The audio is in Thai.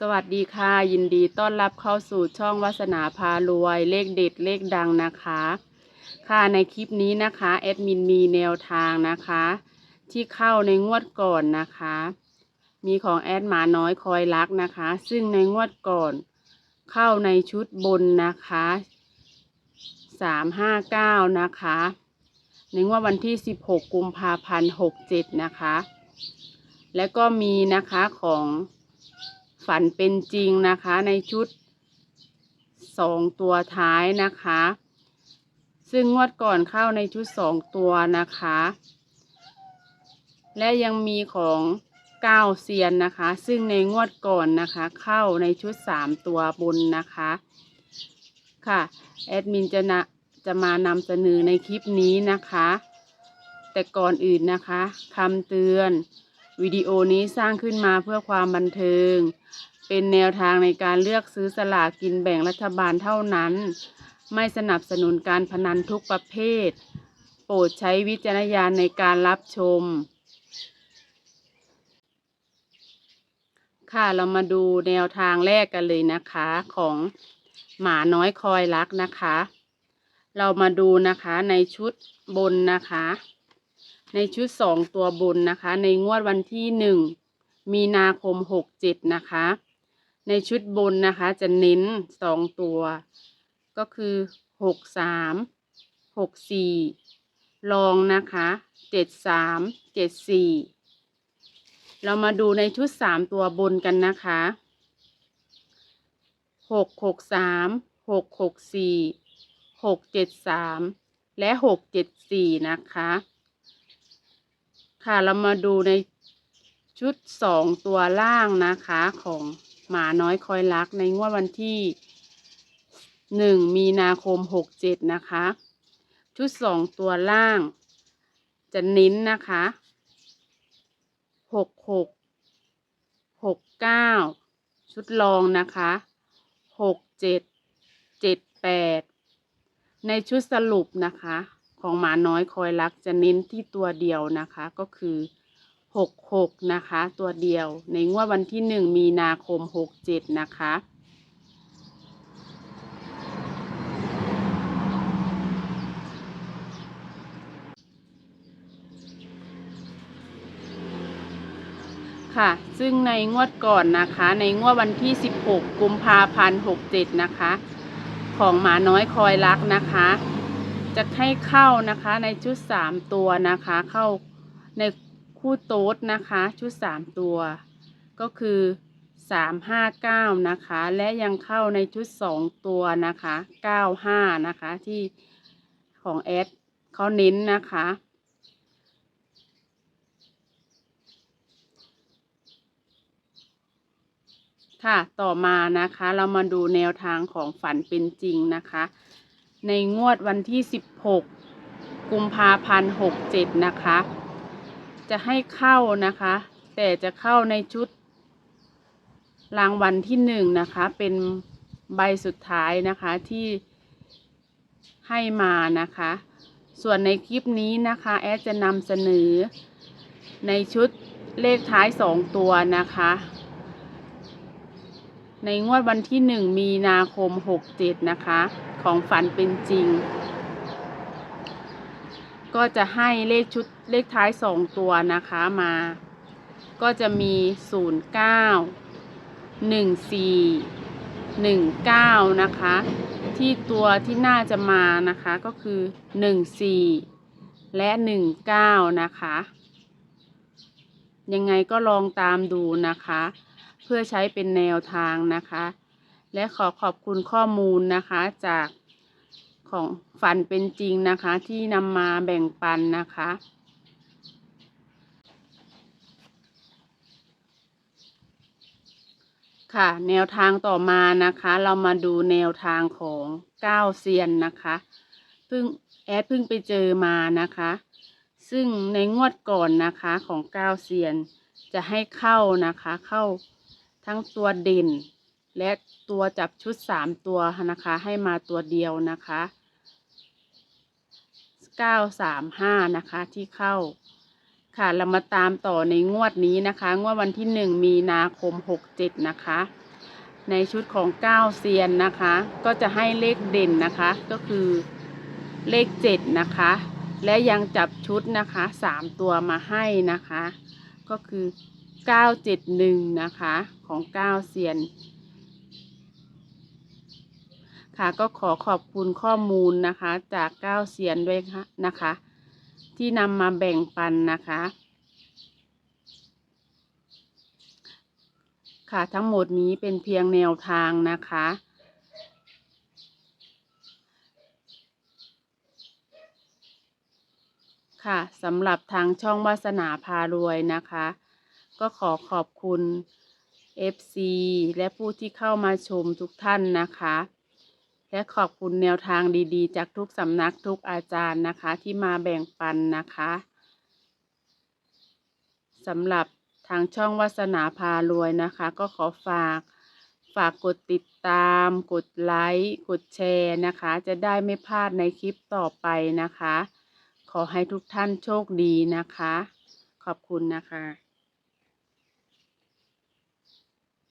สวัสดีค่ะ ยินดีต้อนรับเข้าสู่ช่องวาสนาพารวยเลขเด็ดเลขดังนะคะ ค่ะในคลิปนี้นะคะแอดมินมีแนวทางนะคะ ที่เข้าในงวดก่อนนะคะ มีของแอดหมาน้อยคอยรักนะคะ ซึ่งในงวดก่อนเข้าในชุดบนนะคะสามห้าเก้านะคะในงวดวันที่สิบหกกุมภาพันธ์หกเจ็ดนะคะ แล้วก็มีนะคะของ ฝันเป็นจริงนะคะในชุดสองตัวท้ายนะคะ ซึ่งงวดก่อนเข้าในชุดสองตัวนะคะ และยังมีของเก้าเซียนนะคะ ซึ่งในงวดก่อนนะคะ เข้าในชุดสามตัวบนนะคะค่ะแอดมินจะนะจะมานำเสนอในคลิปนี้นะคะ แต่ก่อนอื่นนะคะคำเตือน วิดีโอนี้สร้างขึ้นมาเพื่อความบันเทิง เป็นแนวทางในการเลือกซื้อสลากกินแบ่งรัฐบาลเท่านั้น ไม่สนับสนุนการพนันทุกประเภท โปรดใช้วิจารณญาณในการรับชม ค่ะเรามาดูแนวทางแรกกันเลยนะคะของหมาน้อยคอยรักนะคะ เรามาดูนะคะในชุดบนนะคะ ในชุดสองตัวบนนะคะ ในงวดวันที่หนึ่งมีนาคมหกเจ็ดนะคะ ในชุดบนนะคะจะเน้นสองตัว ก็คือหกสามหกสี่ลองนะคะเจ็ดสามเจ็ดสี่เรามาดูในชุดสามตัวบนกันนะคะหกหกสามหกหกสี่หกเจ็ดสามและหกเจ็ดสี่นะคะ ค่ะเรามาดูในชุดสองตัวล่างนะคะของหมาน้อยคอยรักในงวดวันที่หนึ่งมีนาคมหกเจ็ดนะคะ ชุดสองตัวล่าง จะเน้นนะคะหกหกหกเก้าชุดรองนะคะหกเจ็ดเจ็ดแปดในชุดสรุปนะคะ ของหมาน้อยคอยรักจะเน้นที่ตัวเดียวนะคะก็คือหกหกนะคะ ตัวเดียวในงวดวันที่หนึ่งมีนาคมหกเจ็ดนะคะค่ะ ซึ่งในงวดก่อนนะคะ ในงวดวันที่ 16 กุมภาพันธ์ 67 นะคะ ของหมาน้อยคอยรักนะคะ จะให้เข้านะคะในชุด3ตัวนะคะ เข้าในคู่โต๊ดนะคะ ชุด3ตัว ก็คือ359นะคะ และยังเข้าในชุด2ตัวนะคะ95นะคะที่ของแอดเขาเน้นนะคะค่ะ ต่อมานะคะ เรามาดูแนวทางของฝันเป็นจริงนะคะ ในงวดวันที่ 16 กุมภาพันธ์67 นะคะ จะให้เข้านะคะ แต่จะเข้าในชุด รางวัลที่หนึ่งนะคะ เป็นใบสุดท้ายนะคะที่ให้มานะคะ ส่วนในคลิปนี้นะคะ แอดจะนำเสนอ ในชุดเลขท้ายสองตัวนะคะ ในงวดวันที่หนึ่งมีนาคมหกเจ็ดนะคะ ของฝันเป็นจริง ก็จะให้เลขชุดเลขท้ายสองตัวนะคะมา ก็จะมีศูนย์เก้าหนึ่งสี่หนึ่งเก้านะคะ ที่ตัวที่น่าจะมานะคะก็คือหนึ่งสี่และหนึ่งเก้านะคะ ยังไงก็ลองตามดูนะคะ เพื่อใช้เป็นแนวทางนะคะ และขอขอบคุณข้อมูลนะคะจากของฝันเป็นจริงนะคะ ที่นำมาแบ่งปันนะคะ ค่ะ แนวทางต่อมานะคะ เรามาดูแนวทางของก้าวเซียนนะคะเพิ่งแอดเพิ่งไปเจอมานะคะ ซึ่งในงวดก่อนนะคะของก้าวเซียนจะให้เข้านะคะ เข้าทั้งตัวเด่น และตัวจับชุดสามตัวนะคะ ให้มาตัวเดียวนะคะเก้าสามห้านะคะที่เข้า ค่ะเรามาตามต่อในงวดนี้นะคะ งวดวันที่หนึ่งมีนาคมหกเจ็ดนะคะ ในชุดของเก้าเซียนนะคะ ก็จะให้เลขเด่นนะคะ ก็คือเลขเจ็ดนะคะ และยังจับชุดนะคะสามตัวมาให้นะคะ ก็คือเก้าเจ็ดหนึ่งนะคะของเก้าเซียน ค่ะก็ขอขอบคุณข้อมูลนะคะจากเก้าเซียนด้วยค่ะนะคะ ที่นำมาแบ่งปันนะคะ ค่ะทั้งหมดนี้เป็นเพียงแนวทางนะคะ ค่ะสำหรับทางช่องวาสนาพารวยนะคะ ก็ขอขอบคุณ FC และผู้ที่เข้ามาชมทุกท่านนะคะ และขอบคุณแนวทางดีๆ จากทุกสำนักทุกอาจารย์นะคะ ที่มาแบ่งปันนะคะสำหรับทางช่องวาสนาพารวยนะคะ ก็ขอฝากฝากกดติดตาม กดไลค์ กดแชร์นะคะ จะได้ไม่พลาดในคลิปต่อไปนะคะ ขอให้ทุกท่านโชคดีนะคะ ขอบคุณนะคะ